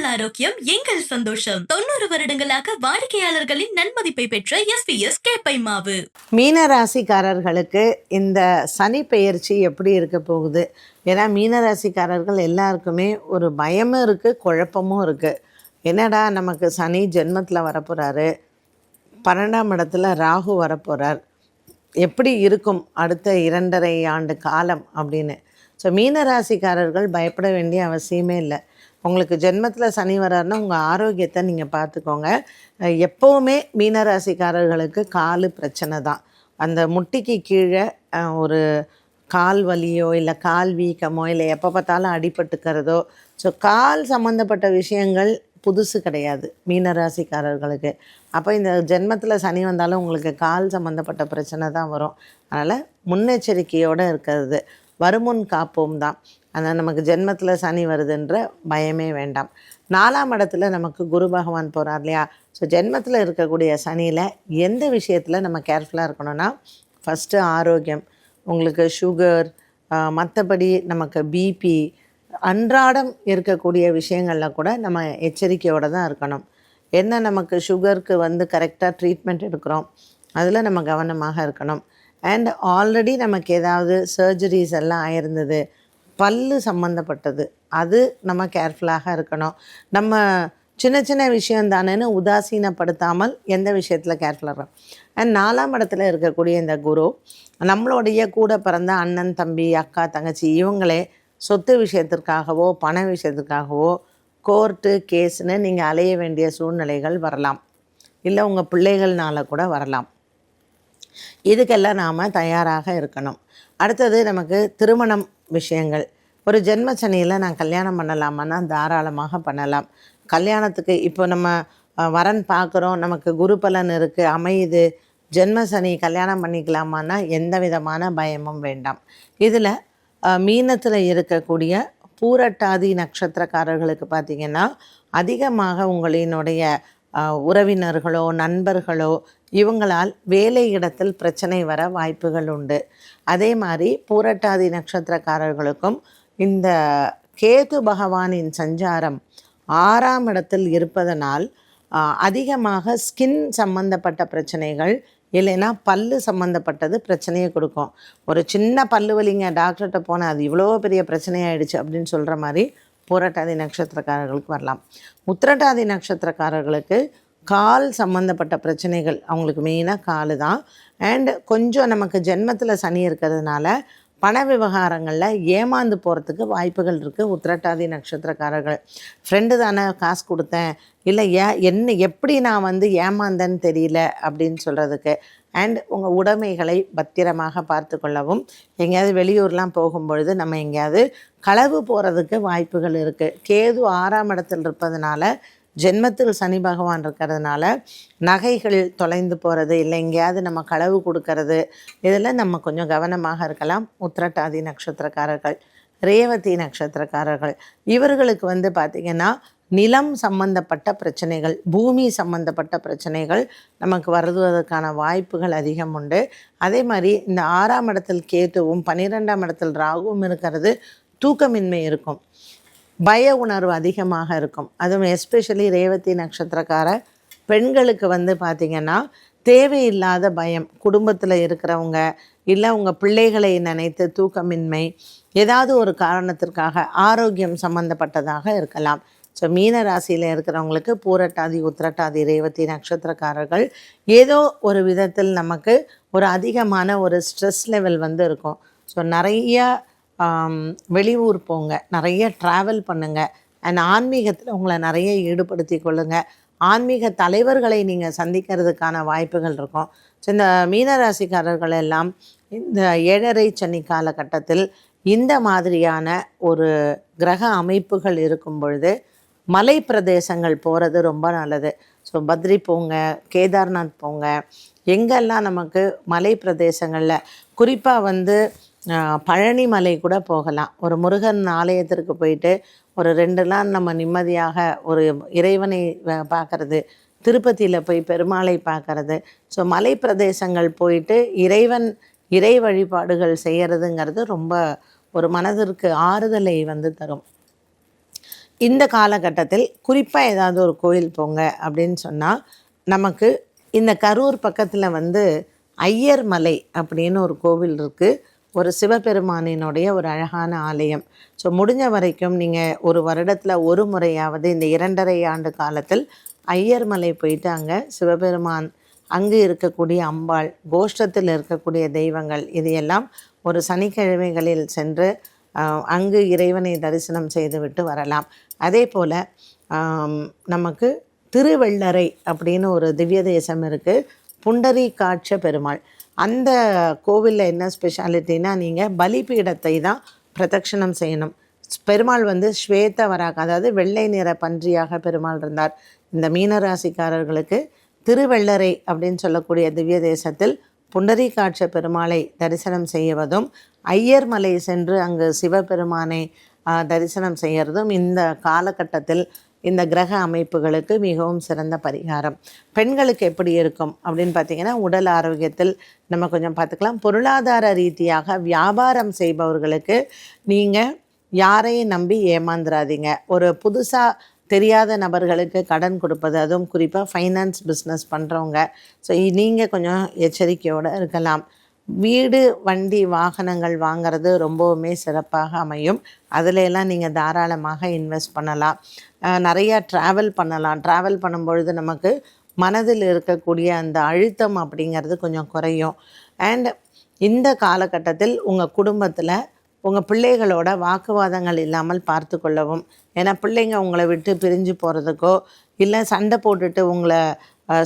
உங்கள் ஆரோக்கியம் எங்கள் சந்தோஷம். தொண்ணூறு வருடங்களாக வாடிக்கையாளர்களின் நன்மதிப்பை பெற்ற எஸ் கேப்பை மாவு மீனராசிக்காரர்களுக்கு இந்த சனி பெயர்ச்சி எப்படி இருக்க போகுது? ஏன்னா மீனராசிக்காரர்கள் எல்லாருக்குமே ஒரு பயமும் இருக்குது குழப்பமும் இருக்குது என்னடா நமக்கு சனி ஜென்மத்தில் வரப்போகிறாரு பன்னெண்டாம் இடத்துல ராகு வரப்போகிறார் எப்படி இருக்கும் அடுத்த இரண்டரை ஆண்டு காலம் அப்படின்னு. ஸோ மீனராசிக்காரர்கள் பயப்பட வேண்டிய அவசியமே இல்லை. உங்களுக்கு ஜென்மத்தில் சனி வராருன்னா உங்கள் ஆரோக்கியத்தை நீங்கள் பார்த்துக்கோங்க. எப்போவுமே மீனராசிக்காரர்களுக்கு காலு பிரச்சனை தான். அந்த முட்டிக்கு கீழே ஒரு கால் வலியோ இல்லை கால் வீக்கமோ இல்லை எப்போ பார்த்தாலும் அடிபட்டுக்கிறதோ ஸோ கால் சம்மந்தப்பட்ட விஷயங்கள் புதுசு கிடையாது மீனராசிக்காரர்களுக்கு. அப்போ இந்த ஜென்மத்தில் சனி வந்தாலும் உங்களுக்கு கால் சம்மந்தப்பட்ட பிரச்சனை தான் வரும். அதனால் முன்னெச்சரிக்கையோடு இருக்கிறது. வருமுன் காப்போம் தான். ஆனால் நமக்கு ஜென்மத்தில் சனி வருதுன்ற பயமே வேண்டாம். நாலாம் இடத்துல நமக்கு குரு பகவான் போகிறார் இல்லையா? ஸோ ஜென்மத்தில் இருக்கக்கூடிய சனியில் எந்த விஷயத்தில் நம்ம கேர்ஃபுல்லாக இருக்கணும்னா ஃபஸ்ட்டு ஆரோக்கியம் உங்களுக்கு சுகர் மற்றபடி நமக்கு பிபி அன்றாடம் இருக்கக்கூடிய விஷயங்களில் கூட நம்ம எச்சரிக்கையோடு தான் இருக்கணும். என்ன நமக்கு சுகருக்கு வந்து கரெக்டாக ட்ரீட்மெண்ட் எடுக்கிறோம் அதில் நம்ம கவனமாக இருக்கணும். அண்ட் ஆல்ரெடி நமக்கு ஏதாவது சர்ஜரிஸ் எல்லாம் ஆயிருந்தது பல்லு சம்மந்தப்பட்டது அது நம்ம கேர்ஃபுல்லாக இருக்கணும். நம்ம சின்ன சின்ன விஷயம் தானேன்னு உதாசீனப்படுத்தாமல் எந்த விஷயத்தில் கேர்ஃபுல்லாக இருக்கும் அண்ட் நாலாம் இடத்துல இருக்கக்கூடிய இந்த குரு நம்மளுடைய கூட பிறந்த அண்ணன் தம்பி அக்கா தங்கச்சி இவங்களே சொத்து விஷயத்திற்காகவோ பண விஷயத்துக்காகவோ கோர்ட்டு கேஸ்னு நீங்கள் அலைய வேண்டிய சூழ்நிலைகள் வரலாம். இல்லை உங்கள் பிள்ளைகள்னால கூட வரலாம். இதுக்கெல்லாம் நாம் தயாராக இருக்கணும். அடுத்தது நமக்கு திருமணம் விஷயங்கள். ஒரு ஜென்ம சனியில் நான் கல்யாணம் பண்ணலாமான்னா தாராளமாக பண்ணலாம். கல்யாணத்துக்கு இப்போ நம்ம வரன் பார்க்குறோம் நமக்கு குரு பலன் இருக்குது அமையுது. ஜென்ம சனி கல்யாணம் பண்ணிக்கலாமான்னா எந்த விதமான பயமும் வேண்டாம். இதில் மீனத்தில் இருக்கக்கூடிய பூரட்டாதி நட்சத்திரக்காரர்களுக்கு பார்த்திங்கன்னா அதிகமாக உங்களினுடைய உறவினர்களோ நண்பர்களோ இவங்களால் வேலை இடத்தில் பிரச்சனை வர வாய்ப்புகள் உண்டு. அதே மாதிரி பூரட்டாதி நட்சத்திரக்காரர்களுக்கும் இந்த கேது பகவானின் சஞ்சாரம் ஆறாம் இடத்தில் இருப்பதனால் அதிகமாக ஸ்கின் சம்பந்தப்பட்ட பிரச்சனைகள் இல்லைன்னா பல்லு சம்மந்தப்பட்டது பிரச்சனையை கொடுக்கும். ஒரு சின்ன பல்லு வலிங்க டாக்டர்கிட்ட போனால் அது இவ்வளோ பெரிய பிரச்சனையாயிடுச்சு அப்படின்னு சொல்கிற மாதிரி பூரட்டாதி நட்சத்திரக்காரர்களுக்கு வரலாம். உத்திரட்டாதி நட்சத்திரக்காரர்களுக்கு கால் சம்மந்தப்பட்ட பிரச்சனைகள் அவங்களுக்கு மெயினாக காலு தான். அண்டு கொஞ்சம் நமக்கு ஜென்மத்தில் சனி இருக்கிறதுனால பண விவகாரங்களில் ஏமாந்து போகிறதுக்கு வாய்ப்புகள் இருக்குது உத்திரட்டாதி நட்சத்திரக்காரர்கள் ஃப்ரெண்டு தானே காசு கொடுத்தேன். இல்லை ஏ என்ன எப்படி நான் வந்து ஏமாந்தேன்னு தெரியல அப்படின்னு சொல்கிறதுக்கு அண்ட் உங்கள் உடைமைகளை பத்திரமாக பார்த்து கொள்ளவும். எங்கேயாவது வெளியூர்லாம் போகும்பொழுது நம்ம எங்கேயாவது களவு போகிறதுக்கு வாய்ப்புகள் இருக்குது கேது ஆறாம் இடத்தில் இருப்பதனால ஜென்மத்தில் சனி பகவான் இருக்கிறதுனால நகைகள் தொலைந்து போகிறது இல்லை எங்கேயாவது நம்ம களவு கொடுக்கறது இதில் நம்ம கொஞ்சம் கவனமாக இருக்கலாம். உத்திரட்டாதி நட்சத்திரக்காரர்கள் ரேவதி நட்சத்திரக்காரர்கள் இவர்களுக்கு வந்து பார்த்திங்கன்னா நிலம் சம்பந்தப்பட்ட பிரச்சனைகள் பூமி சம்பந்தப்பட்ட பிரச்சனைகள் நமக்கு வருவதற்கான வாய்ப்புகள் அதிகம் உண்டு. அதே மாதிரி இந்த ஆறாம் இடத்தில் கேத்துவும் பன்னிரெண்டாம் இடத்தில் ராகுவும் இருக்கிறது தூக்கமின்மை இருக்கும். பய உணர்வு அதிகமாக இருக்கும். அதுவும் எஸ்பெஷலி ரேவதி நட்சத்திரக்கார பெண்களுக்கு வந்து பார்த்திங்கன்னா தேவையில்லாத பயம். குடும்பத்தில் இருக்கிறவங்க இல்லை உங்கள் பிள்ளைகளை நினைத்து தூக்கமின்மை ஏதாவது ஒரு காரணத்திற்காக ஆரோக்கியம் சம்மந்தப்பட்டதாக இருக்கலாம். ஸோ மீன ராசியில் இருக்கிறவங்களுக்கு பூரட்டாதி உத்திரட்டாதி ரேவதி நட்சத்திரக்காரர்கள் ஏதோ ஒரு விதத்தில் நமக்கு ஒரு அதிகமான ஒரு ஸ்ட்ரெஸ் லெவல் வந்து இருக்கும். ஸோ நிறையா வெளியூர் போங்க. நிறைய ட்ராவல் பண்ணுங்க. அண்ட் ஆன்மீகத்தில் உங்களை நிறைய ஈடுபடுத்தி கொள்ளுங்க. ஆன்மீக தலைவர்களை நீங்கள் சந்திக்கிறதுக்கான வாய்ப்புகள் இருக்கும். ஸோ இந்த மீனராசிக்காரர்கள் எல்லாம் இந்த ஏழரை சனி காலகட்டத்தில் இந்த மாதிரியான ஒரு கிரக அமைப்புகள் இருக்கும் பொழுது மலை பிரதேசங்கள் போகிறது ரொம்ப நல்லது. ஸோ பத்ரி போங்க கேதார்நாத் போங்க. எங்கெல்லாம் நமக்கு மலை பிரதேசங்களில் குறிப்பாக வந்து பழனி மலை கூட போகலாம். ஒரு முருகன் ஆலயத்திற்கு போயிட்டு ஒரு ரெண்டு நாள் நம்ம நிம்மதியாக ஒரு இறைவனை வ- பார்க்கறது திருப்பதியில் போய் பெருமாளை பார்க்கறது. ஸோ மலை பிரதேசங்கள் போயிட்டு இறைவன் இறை வழிபாடுகள் செய்கிறதுங்கிறது ரொம்ப ஒரு மனதிற்கு ஆறுதலை வந்து தரும். இந்த காலகட்டத்தில் குறிப்பாக ஏதாவது ஒரு கோயில் போங்க அப்படின்னு சொன்னால் நமக்கு இந்த கரூர் பக்கத்தில் வந்து ஐயர் மலை அப்படின்னு ஒரு கோவில் இருக்குது ஒரு சிவபெருமானினுடைய ஒரு அழகான ஆலயம். ஸோ முடிஞ்ச வரைக்கும் நீங்கள் ஒரு வருடத்தில் ஒரு முறையாவது இந்த இரண்டரை ஆண்டு காலத்தில் ஐயர் மலை போயிட்டு அங்கே சிவபெருமான் அங்கு இருக்கக்கூடிய அம்பாள் கோஷ்டத்தில் இருக்கக்கூடிய தெய்வங்கள் இதையெல்லாம் ஒரு சனிக்கிழமைகளில் சென்று அங்கு இறைவனை தரிசனம் செய்துவிட்டு வரலாம். அதே போல் நமக்கு திருவெள்ளரை அப்படின்னு ஒரு திவ்ய தேசம் இருக்குது புண்டரி காட்ச பெருமாள். அந்த கோவிலில் என்ன ஸ்பெஷாலிட்டினா நீங்கள் பலிபீடத்தை தான் பிரதட்சணம் செய்யணும். பெருமாள் வந்து ஸ்வேத வராக அதாவது வெள்ளை நிற பன்றியாக பெருமாள் இருந்தார். இந்த மீனராசிக்காரர்களுக்கு திருவெள்ளரை அப்படின்னு சொல்லக்கூடிய திவ்ய தேசத்தில் புண்டரீகாட்ச பெருமாளை தரிசனம் செய்வதும் ஐயர் மலை சென்று அங்கு சிவபெருமானை தரிசனம் செய்கிறதும் இந்த காலகட்டத்தில் இந்த கிரக அமைப்புகளுக்கு மிகவும் சிறந்த பரிகாரம். பெண்களுக்கு எப்படி இருக்கும் அப்படின்னு பார்த்தீங்கன்னா உடல் ஆரோக்கியத்தில் நம்ம கொஞ்சம் பார்த்துக்கலாம். பொருளாதார ரீதியாக வியாபாரம் செய்பவர்களுக்கு நீங்கள் யாரையும் நம்பி ஏமாந்துடாதீங்க ஒரு புதுசாக தெரியாத நபர்களுக்கு கடன் கொடுப்பது அதுவும் குறிப்பாக ஃபைனான்ஸ் பிஸ்னஸ் பண்ணுறவங்க ஸோ நீங்கள் கொஞ்சம் எச்சரிக்கையோடு இருக்கலாம். வீடு வண்டி வாகனங்கள் வாங்குறது ரொம்பவுமே சிறப்பாக அமையும். அதிலெல்லாம் நீங்கள் தாராளமாக இன்வெஸ்ட் பண்ணலாம். நிறையா ட்ராவல் பண்ணலாம். ட்ராவல் பண்ணும்பொழுது நமக்கு மனதில் இருக்கக்கூடிய அந்த அழுத்தம் அப்படிங்கிறது கொஞ்சம் குறையும். அண்ட் இந்த காலகட்டத்தில் உங்கள் குடும்பத்தில் உங்கள் பிள்ளைகளோட வாக்குவாதங்கள் இல்லாமல் பார்த்து கொள்ளவும். ஏன்னா பிள்ளைங்க உங்களை விட்டு பிரிஞ்சு போகிறதுக்கோ இல்லை சண்டை போட்டுட்டு உங்களை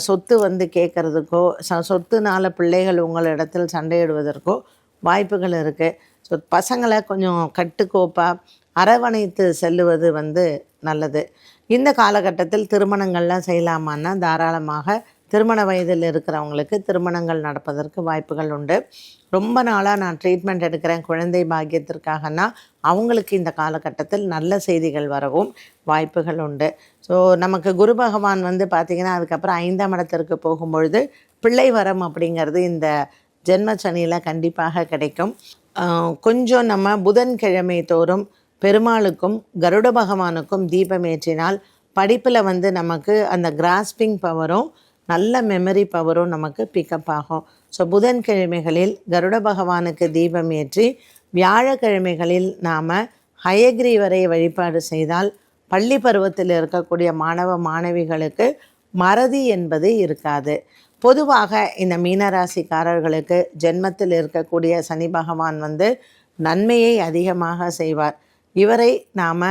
சொத்து வந்து கேட்குறதுக்கோ ச சொத்துனால பிள்ளைகள் உங்களிடத்தில் சண்டையிடுவதற்கோ வாய்ப்புகள் இருக்குது ஸோ பசங்களை கொஞ்சம் கட்டுக்கோப்பாக அரவணைத்து செல்லுவது வந்து நல்லது. இந்த காலகட்டத்தில் திருமணங்கள்லாம் செய்யலாமான்னா தாராளமாக திருமண வயதில் இருக்கிறவங்களுக்கு திருமணங்கள் நடப்பதற்கு வாய்ப்புகள் உண்டு. ரொம்ப நாளாக நான் ட்ரீட்மெண்ட் எடுக்கிறேன். குழந்தை பாக்கியத்திற்காகனா அவங்களுக்கு இந்த காலகட்டத்தில் நல்ல செய்திகள் வரவும் வாய்ப்புகள் உண்டு. ஸோ நமக்கு குரு பகவான் வந்து பார்த்திங்கன்னா அதுக்கப்புறம் ஐந்தாம் இடத்திற்கு போகும்பொழுது பிள்ளை வரம் அப்படிங்கிறது இந்த ஜென்ம சனியில் கண்டிப்பாக கிடைக்கும். கொஞ்சம் நம்ம புதன்கிழமை தோறும் பெருமாளுக்கும் கருட பகவானுக்கும் தீபம் ஏற்றினால் படிப்பில் வந்து நமக்கு அந்த கிராஸ்பிங் பவரும் நல்ல மெமரி பவரும் நமக்கு பிக்கப் ஆகும். ஸோ புதன்கிழமைகளில் கருட பகவானுக்கு தீபம் ஏற்றி வியாழக்கிழமைகளில் நாம் ஹயக்ரீவரை வழிபாடு செய்தால் பள்ளி பருவத்தில் இருக்கக்கூடிய மாணவ மாணவிகளுக்கு மறதி என்பது இருக்காது. பொதுவாக இந்த மீனராசிக்காரர்களுக்கு ஜென்மத்தில் இருக்கக்கூடிய சனி பகவான் வந்து நன்மையை அதிகமாக செய்வார். இவரை நாம்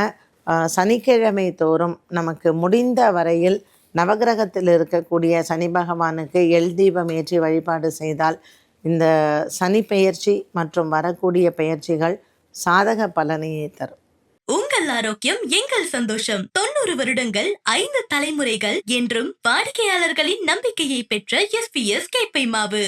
சனிக்கிழமை தோறும் நமக்கு முடிந்த வரையில் நவகிரகத்தில் இருக்கக்கூடிய சனி பகவானுக்கு எல் தீபம் ஏற்றி வழிபாடு செய்தால் இந்த சனி பெயர்ச்சி மற்றும் வரக்கூடிய பெயர்ச்சிகள் சாதக பலனையே தரும். உங்கள் ஆரோக்கியம் எங்கள் சந்தோஷம். தொண்ணூறு வருடங்கள் ஐந்து தலைமுறைகள் என்றும் வாடிக்கையாளர்களின் நம்பிக்கையை பெற்ற எஸ்பிஎஸ் கேப்பை மாவு.